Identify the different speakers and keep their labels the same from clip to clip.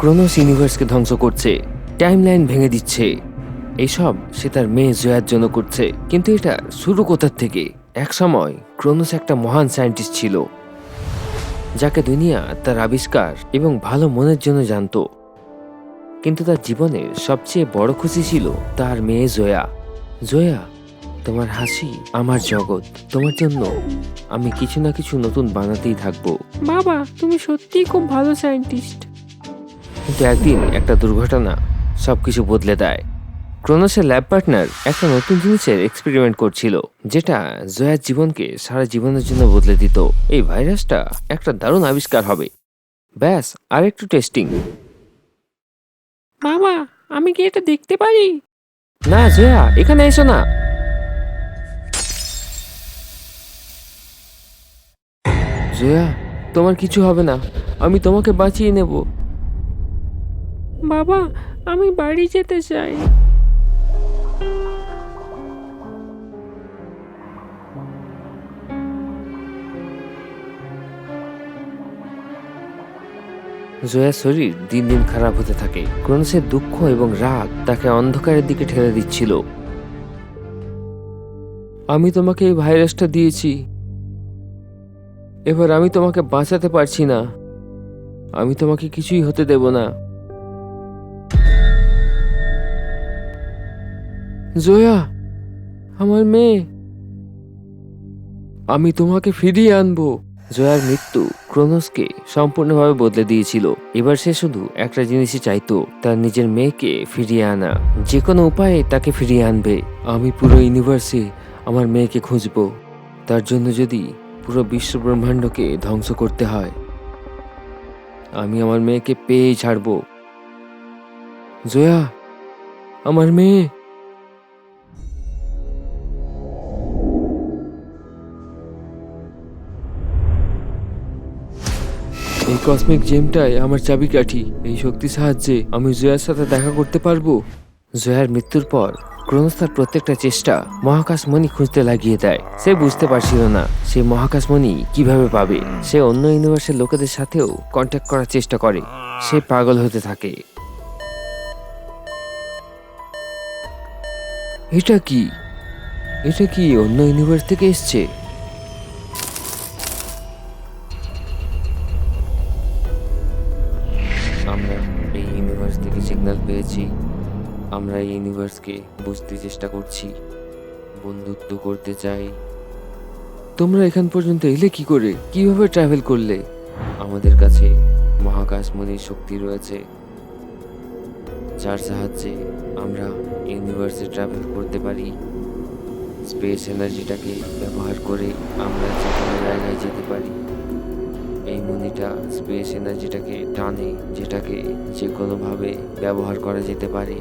Speaker 1: ক্রোনোস ইউনিভার্সকে ধ্বংস করছে। টাইমলাইন ভেঙে দিচ্ছে। এইসব সে তার মেয়ে জয়ার জন্য করছে। কিন্তু এটা শুরু কোথার থেকে? এক সময় ক্রোনোস একটা মহান সায়েন্টিস্ট ছিল, যাকে দুনিয়া তার আবিষ্কার এবং ভালো মনের জন্য জানতো। কিন্তু তার জীবনের সবচেয়ে বড় খুশি ছিল তার মেয়ে জয়া। জয়া, তোমার হাসি আমার জগৎ। তোমার জন্য আমি কিছু না কিছু নতুন বানাতেই থাকব।
Speaker 2: বাবা, তুমি সত্যিই খুব ভালো সায়েন্টিস্ট।
Speaker 1: কিন্তু একদিন একটা দুর্ঘটনা সব কিছু বদলে দেয়। ক্রোনোসের ল্যাব পার্টনার একটা নতুন জিনিসের এক্সপেরিমেন্ট করছিল যেটা জয়ার জীবনকে সারা জীবনের জন্য বদলে দিত। এই ভাইরাসটা একটা দারুণ আবিষ্কার হবে। ব্যাস আর একটু টেস্টিং
Speaker 2: বাবা আমি কি এটা দেখতে পারি?
Speaker 1: না জয়া এখানে এসো না। জয়া তোমার কিছু হবে না। আমি তোমাকে বাঁচিয়ে নেব।
Speaker 2: বাবা, আমি বাড়ি যেতে চাই।
Speaker 1: জয়ার শরীর দিন দিন খারাপ হতে থাকে। ক্রোনোসের দুঃখ এবং রাগ তাকে অন্ধকারের দিকে ঠেলে দিচ্ছিল। আমি তোমাকে এই ভাইরাসটা দিয়েছি। এবার আমি তোমাকে বাঁচাতে পারছি না। আমি তোমাকে কিছুই হতে দেব না। জয়া আমার মেয়ে। আমি তোমাকে ফিরিয়ে আনব। জয়ার মৃত্যু ক্রোনোসকে সম্পূর্ণভাবে বদলে দিয়েছিল। এবার সে শুধু একটা জিনিসই চাইতো তার নিজের মেয়েকে ফিরিয়ে আনা। যে কোনো উপায়ে তাকে ফিরিয়ে আনবে। আমি পুরো ইউনিভার্সে আমার মেয়েকে খুঁজবো। তার জন্য যদি পুরো বিশ্ব ব্রহ্মাণ্ডকে ধ্বংস করতে হয় আমি আমার মেয়েকে পেয়েই ছাড়বো। জয়া আমার মেয়ে। এই কসমিক জেমটাই আমার চাবিকাঠি। এই শক্তির সাহায্যে আমি জয়ার সাথে দেখা করতে পারব। জয়ার মৃত্যুর পর ক্রোনোস প্রত্যেকটা চেষ্টা মহাকাশমণি খুঁজতে লাগিয়ে দেয়। সে বুঝতে পারছিল না সে মহাকাশমণি কীভাবে পাবে। সে অন্য ইউনিভার্সের লোকেদের সাথেও কন্ট্যাক্ট করার চেষ্টা করে। সে পাগল হতে থাকে। এটা কি? এটা কি অন্য ইউনিভার্স থেকে এসছে? আমরা এই ইউনিভার্সকে বুঝতে চেষ্টা করছি, বন্ধুত্ব করতে চাই। তোমরা এখান পর্যন্ত এলে কি করে? কীভাবে ট্রাভেল করলে? আমাদের কাছে মহাকাশমণির শক্তি রয়েছে, যার সাহায্যে আমরা ইউনিভার্সে ট্রাভেল করতে পারি। স্পেস এনার্জিটাকে ব্যবহার করে আমরা যে কোনো জায়গায় যেতে পারি। এই মনিটা স্পেস এনার্জিটাকে টানে, যেটাকে যে কোনোভাবে ব্যবহার করা যেতে পারে।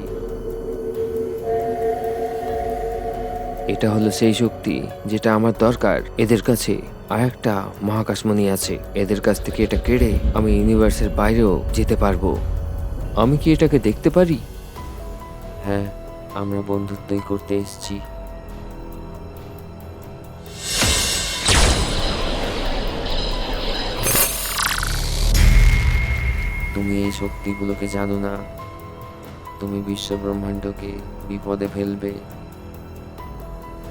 Speaker 1: এটা হলো সেই শক্তি যেটা আমার দরকার। এদের কাছে আর একটা মহাকাশমণি আছে। এদের কাছ থেকে এটা কেড়ে আমি ইউনিভার্সের বাইরেও যেতে পারব। আমি কি এটাকে দেখতে পারি? হ্যাঁ আমরা বন্ধুত্বই করতে এসেছি। তুমি এই শক্তিগুলোকে জানো না। তুমি বিশ্ব ব্রহ্মাণ্ডকে বিপদে ফেলবে।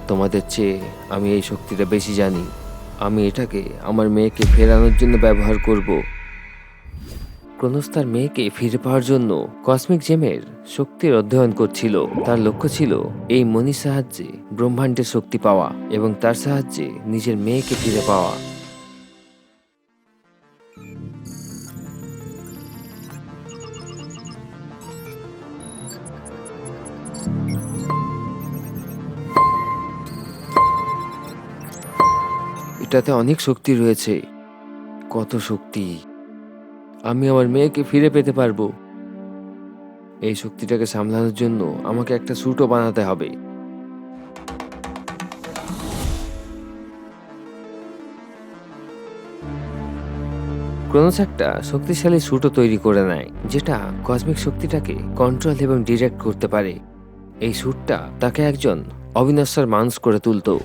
Speaker 1: তোমাদের চেয়ে আমি এই শক্তিটা বেশি জানি। আমি এটাকে আমার মেয়েকে ফেরানোর জন্য ব্যবহার করব। ক্রোনোস তার মেয়েকে ফিরে পাওয়ার জন্য কসমিক জেমের শক্তির অধ্যয়ন করছিল। তার লক্ষ্য ছিল এই মনির সাহায্যে ব্রহ্মাণ্ডের শক্তি পাওয়া এবং তার সাহায্যে নিজের মেয়েকে ফিরে পাওয়া। এটাতে অনেক শক্তি রয়েছে। কত শক্তি? আমি আমার মেয়েকে ফিরে পেতে পারব। এই শক্তিটাকে সামলানোর জন্য আমাকে একটা স্যুটও বানাতে হবে। ক্রোনোস একটা শক্তিশালী স্যুটও তৈরি করে নেয়, যেটা কসমিক শক্তিটাকে কন্ট্রোল এবং ডিরেক্ট করতে পারে। এই স্যুটটা তাকে একজন অবিনশ্বর মানুষ করে তুলতো।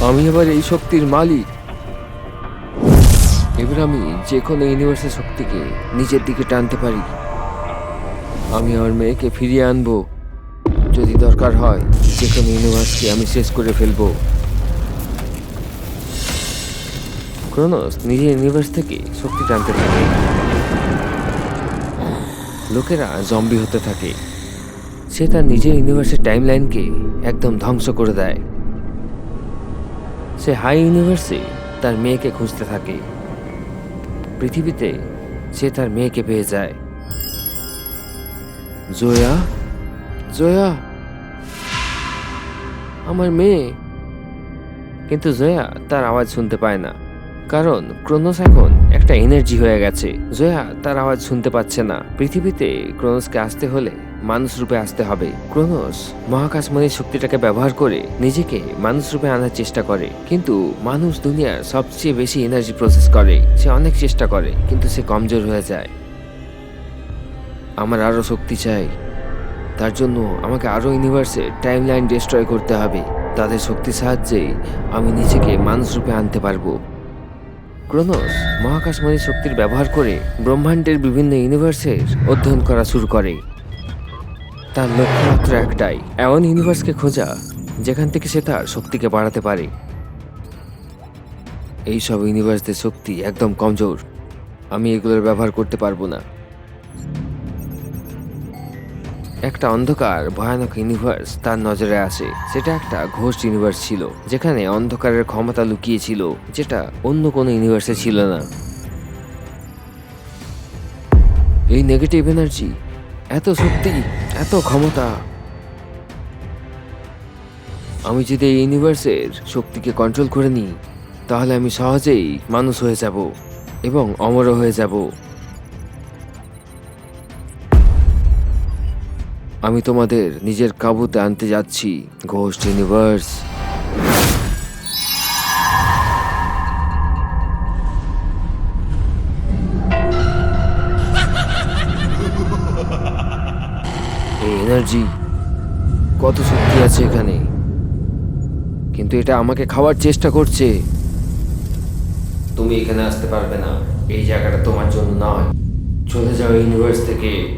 Speaker 1: আমি এবার এই শক্তির মালিক। এবার আমি যে কোনো ইউনিভার্সের শক্তিকে নিজের দিকে টানতে পারি। আমি আমার মেয়েকে ফিরিয়ে আনব। যদি দরকার হয় যে কোনো ইউনিভার্সকে আমি শেষ করে ফেলব। ক্রোনস নিজের ইউনিভার্স থেকে শক্তি টানতে থাকে। লোকেরা জম্বি হতে থাকে। সে তার নিজের ইউনিভার্সের টাইমলাইনকে একদম ধ্বংস করে দেয়। সে হাই ইউনিভার্সে তার মেয়েকে খুঁজতে থাকে। পৃথিবীতে সে তার মেয়েকে পেয়ে যায়। জয়া? জয়া? আমার মেয়ে। কিন্তু জয়া তার আওয়াজ শুনতে পায় না। কারণ ক্রোনোস এখন একটা এনার্জি হয়ে গেছে। জয়া তার আওয়াজ শুনতে পাচ্ছে না। পৃথিবীতে ক্রোনোসকে আসতে হলে মানুষ রূপে আসতে হবে। ক্রোনোস মহাকাশমণির শক্তিটাকে ব্যবহার করে নিজেকে মানুষ রূপে আনার চেষ্টা করে। কিন্তু মানুষ দুনিয়ার সবচেয়ে বেশি এনার্জি প্রসেস করে। সে অনেক চেষ্টা করে, কিন্তু সে কমজোর হয়ে যায়। আমার আরও শক্তি চাই। তার জন্য আমাকে আরও ইউনিভার্সে টাইম লাইন ডিস্ট্রয় করতে হবে। তাদের শক্তির সাহায্যে আমি নিজেকে মানুষ রূপে আনতে পারব। ক্রোনোস মহাকাশমণি শক্তির ব্যবহার করে ব্রহ্মাণ্ডের বিভিন্ন ইউনিভার্সের অধ্যয়ন করা শুরু করে। তার লক্ষ্যমাত্র একটাই, এমন ইউনিভার্সকে খোঁজা, যেখান থেকে সে তার শক্তিকে বাড়াতে পারে। এই সব ইউনিভার্সদের শক্তি একদম কমজোর। আমি এগুলোর ব্যবহার করতে পারব না। একটা অন্ধকার, ভয়ানক ইউনিভার্স তার নজরে আসে। সেটা একটা ঘোষ ইউনিভার্স ছিল, যেখানে অন্ধকারের ক্ষমতা লুকিয়ে ছিল যেটা অন্য কোনো ইউনিভার্সে ছিল না। এই নেগেটিভ এনার্জি এত শক্তি এত ক্ষমতা। আমি যদি এই ইউনিভার্সের শক্তিকে কন্ট্রোল করে নিই, তাহলে আমি সহজেই মানুষ হয়ে যাব এবং অমর হয়ে যাব। আমি তোমাদের নিজের কাবুতে আনতে যাচ্ছি ঘোষ ইউনিভার্স এনার্জি, কত শক্তি আছে এখানে। কিন্তু এটা আমাকে খাওয়ার চেষ্টা করছে। তুমি এখানে আসতে পারবে না। এই জায়গাটা তোমার জন্য নয়। চলে যাও ইউনিভার্স থেকে।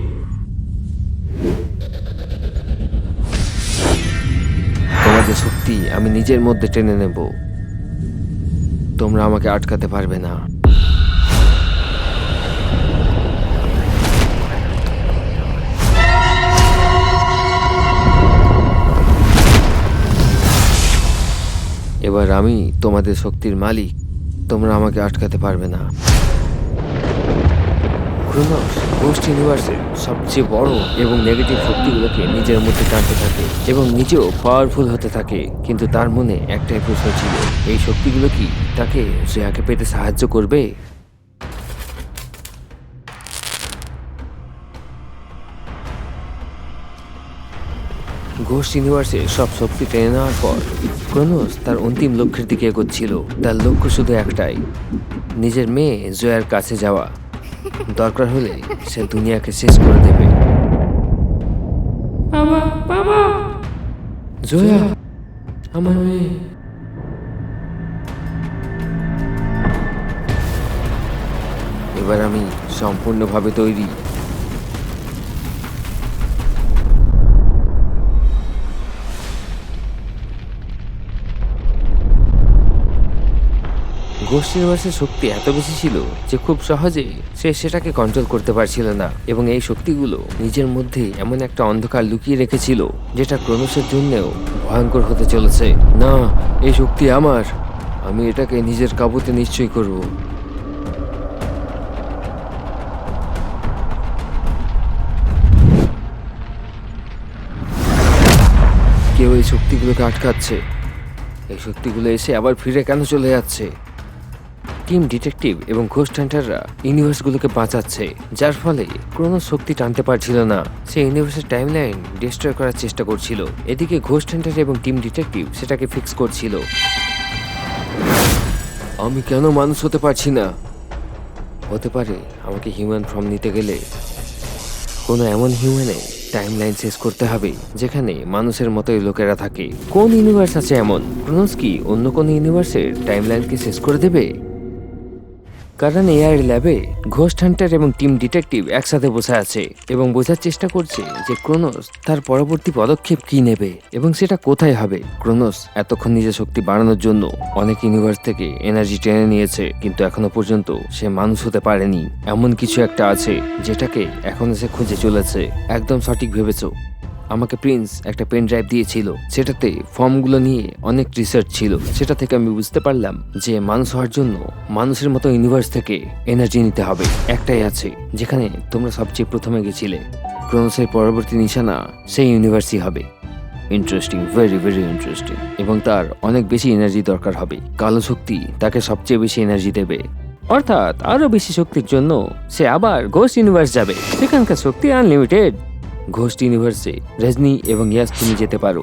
Speaker 1: তোমাদের শক্তি আমি নিজের মধ্যে টেনে নেব। তোমরা আমাকে আটকাতে পারবে না। এবার আমি তোমাদের শক্তির মালিক। তোমরা আমাকে আটকাতে পারবে না। ইউনিভার্সের সবচেয়ে বড় এবং নেগেটিভ শক্তিগুলোকে নিজের মধ্যে টানতে থাকে এবং নিজেও পাওয়ারফুল হতে থাকে। কিন্তু তার মনে একটাই প্রশ্ন ছিল। এই শক্তিগুলো কি তাকে শ্রেয়াকে পেতে সাহায্য করবে? ঘোষ ইউনিভার্সে সব শক্তি টেনে নেওয়ার পর ক্রোনোস তার অন্তিম লক্ষ্যের দিকে এগোচ্ছিল। তার লক্ষ্য শুধু একটাই নিজের মেয়ে জয়ার কাছে যাওয়া। দরকার হলে সে দুনিয়াকে শেষ করে দেবে। জয়া আমার মেয়ে। এবার আমি সম্পূর্ণভাবে তৈরি। গোষ্ঠী নিবাসের শক্তি এত বেশি ছিল যে খুব সহজেই সে সেটাকে কন্ট্রোল করতে পারছিল না এবং এই শক্তিগুলো নিজের মধ্যে এমন একটা অন্ধকার লুকিয়ে রেখেছিল যেটা ক্রমশের জন্যেও ভয়ঙ্কর হতে চলেছে। না, এই শক্তি আমার। আমি এটাকে নিজের কাবুতে নিশ্চয়ই করব। কেউ এই শক্তিগুলোকে আটকাচ্ছে। এই শক্তিগুলো এসে আবার ফিরে কেন চলে যাচ্ছে? টিম ডিটেকটিভ এবং ঘোস্ট হান্টাররা ইউনিভার্সগুলোকে বাঁচাচ্ছে, যার ফলে কোনো শক্তি টানতে পারছিল না। সে ইউনিভার্সের টাইমলাইন ডিস্ট্রয় করার চেষ্টা করছিল। এদিকে ঘোস্ট হান্টার এবং টিম ডিটেকটিভ সেটাকে ফিক্স করছিল। আমি কেন মানুষ হতে পারছি না? হতে পারে আমাকে হিউম্যান ফর্ম নিতে গেলে কোনো এমন হিউম্যানে টাইমলাইন শেষ করতে হবে, যেখানে মানুষের মতোই লোকেরা থাকে। কোন ইউনিভার্স আছে এমন? ক্রোনোস কি অন্য কোন ইউনিভার্সের টাইম টাইমলাইনকে শেষ করে দেবে? কারণ এআই ল্যাবে ঘোস্ট হান্টার এবং টিম ডিটেকটিভ একসাথে বসে আছে এবং বোঝার চেষ্টা করছে যে ক্রোনোস তার পরবর্তী পদক্ষেপ কি নেবে এবং সেটা কোথায় হবে। ক্রোনোস এতক্ষণ নিজের শক্তি বাড়ানোর জন্য অনেক ইউনিভার্স থেকে এনার্জি টেনে নিয়েছে, কিন্তু এখনও পর্যন্ত সে মানুষ হতে পারেনি। এমন কিছু একটা আছে যেটাকে এখনও সে খুঁজে চলেছে। একদম সঠিক ভেবেছো? আমাকে প্রিন্স একটা পেন ড্রাইভ দিয়েছিল। সেটাতে ফর্মগুলো নিয়ে অনেক রিসার্চ ছিল। সেটা থেকে আমি বুঝতে পারলাম যে মানুষ হওয়ার জন্য মানুষের মতো ইউনিভার্স থেকে এনার্জি নিতে হবে। একটাই আছে, যেখানে তোমরা সবচেয়ে প্রথমে গেছিলে। ক্রোনোসের পরবর্তী নিশানা সেই ইউনিভার্সই হবে। ইন্টারেস্টিং ভেরি ভেরি ইন্টারেস্টিং এবং তার অনেক বেশি এনার্জি দরকার হবে। কালো শক্তি তাকে সবচেয়ে বেশি এনার্জি দেবে। অর্থাৎ আরও বেশি শক্তির জন্য সে আবার ঘোষ ইউনিভার্স যাবে। সেখানকার শক্তি আনলিমিটেড ঘোষ্ট ইউনিভার্সে রজনী এবং ইয়াস তুমি যেতে পারো।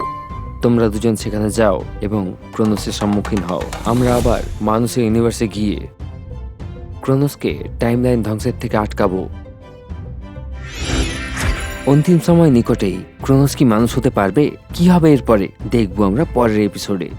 Speaker 1: তোমরা দুজন সেখানে যাও এবং ক্রোনোসের সম্মুখীন হও। আমরা আবার মানুষের ইউনিভার্সে গিয়ে ক্রোনোসকে টাইমলাইন ধ্বংসের থেকে আটকাবো। অন্তিম সময় নিকটেই ক্রোনোস কি মানুষ হতে পারবে? কি হবে এরপরে? দেখব আমরা পরের এপিসোডে